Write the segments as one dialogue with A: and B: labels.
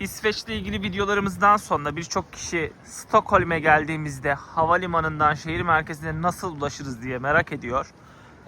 A: İsveç'le ilgili videolarımızdan sonra birçok kişi Stockholm'e geldiğimizde havalimanından şehir merkezine nasıl ulaşırız diye merak ediyor.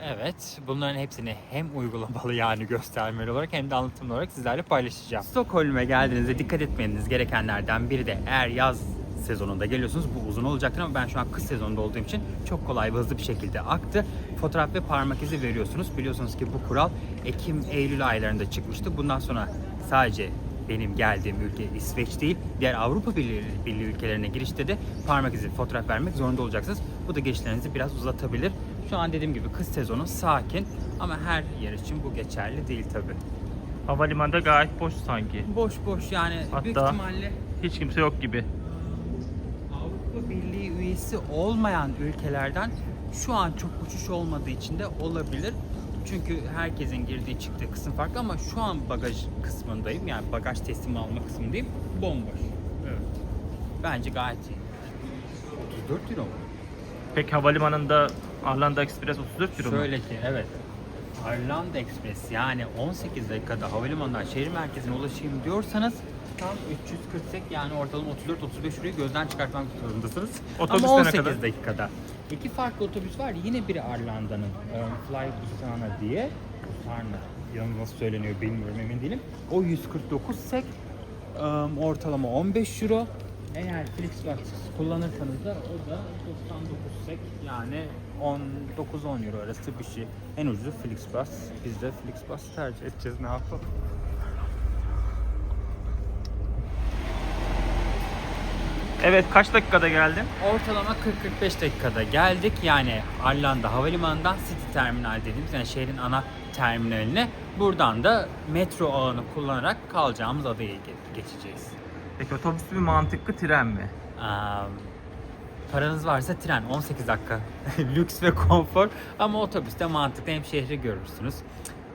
B: Evet, bunların hepsini hem uygulamalı yani göstermeli olarak hem de anlatımlı olarak sizlerle paylaşacağım. Stockholm'e geldiğinizde dikkat etmeniz gerekenlerden biri de eğer yaz sezonunda geliyorsunuz bu uzun olacaktır ama ben şu an kış sezonunda olduğum için çok kolay ve hızlı bir şekilde aktı. Fotoğraf ve parmak izi veriyorsunuz. Biliyorsunuz ki bu kural Ekim-Eylül aylarında çıkmıştı. Bundan sonra sadece benim geldiğim ülke İsveç değil, diğer Avrupa Birliği, Birliği ülkelerine girişte de parmak izi fotoğraf vermek zorunda olacaksınız. Bu da geçişlerinizi biraz uzatabilir. Şu an dediğim gibi kış sezonu sakin ama her yer için bu geçerli değil tabi.
A: Havalimanında gayet boş sanki.
B: Boş boş yani büyük
A: Hatta-
B: ihtimalle
A: Hiç kimse yok gibi.
B: Avrupa Birliği üyesi olmayan ülkelerden şu an çok uçuş olmadığı için de olabilir. Çünkü herkesin girdiği çıktığı kısım farklı ama şu an bagaj kısmındayım. Yani bagaj teslim alma kısmındayım. Bomboş.
A: Evet.
B: Bence gayet iyi. 34 euro mu?
A: Peki havalimanında Arlanda Express 34 euro mu?
B: Şöyle ki evet. Arlanda Express yani 18 dakikada havalimanından şehir merkezine ulaşayım diyorsanız tam 340 yani ortalama 34-35 euroyu gözden çıkartmak zorundasınız.
A: Otobüste
B: Ama
A: ne
B: 18
A: kadar?
B: dakikada. İki farklı otobüs var. Yine biri Arlanda'nın um, Fly Usana diye. Usana yanı nasıl söyleniyor bilmiyorum emin değilim. O 149 sek um, ortalama 15 euro. Eğer Flixbus kullanırsanız da o da 99 sek yani 19-10 euro arası bir şey. En ucuzu Flixbus. Biz de Flixbus tercih edeceğiz ne yapalım.
A: Evet kaç dakikada geldin?
B: Ortalama 40-45 dakikada geldik. Yani Arlanda Havalimanı'ndan City Terminal dediğimiz yani şehrin ana terminaline. Buradan da metro ağını kullanarak kalacağımız adaya ge- geçeceğiz.
A: Peki otobüs mü mantıklı tren mi?
B: Eee, paranız varsa tren 18 dakika lüks ve konfor ama otobüste mantıklı hem şehri görürsünüz.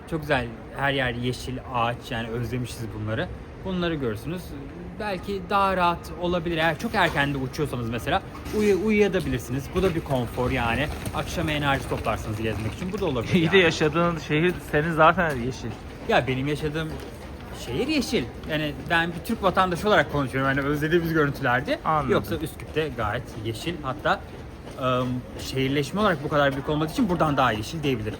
B: Çok güzel her yer yeşil ağaç yani özlemişiz bunları. Bunları görürsünüz. Belki daha rahat olabilir. Eğer çok erken de uçuyorsanız mesela uyu uyuyabilirsiniz. Bu da bir konfor yani. Akşam enerji toplarsınız gezmek için. Bu da olabilir.
A: İyi de
B: yani.
A: yaşadığın şehir senin zaten yeşil.
B: Ya benim yaşadığım şehir yeşil. Yani ben bir Türk vatandaşı olarak konuşuyorum. Yani özlediğimiz görüntülerdi.
A: Anladım.
B: Yoksa Üsküp'te gayet yeşil. Hatta ım, şehirleşme olarak bu kadar büyük olmadığı için buradan daha yeşil diyebilirim.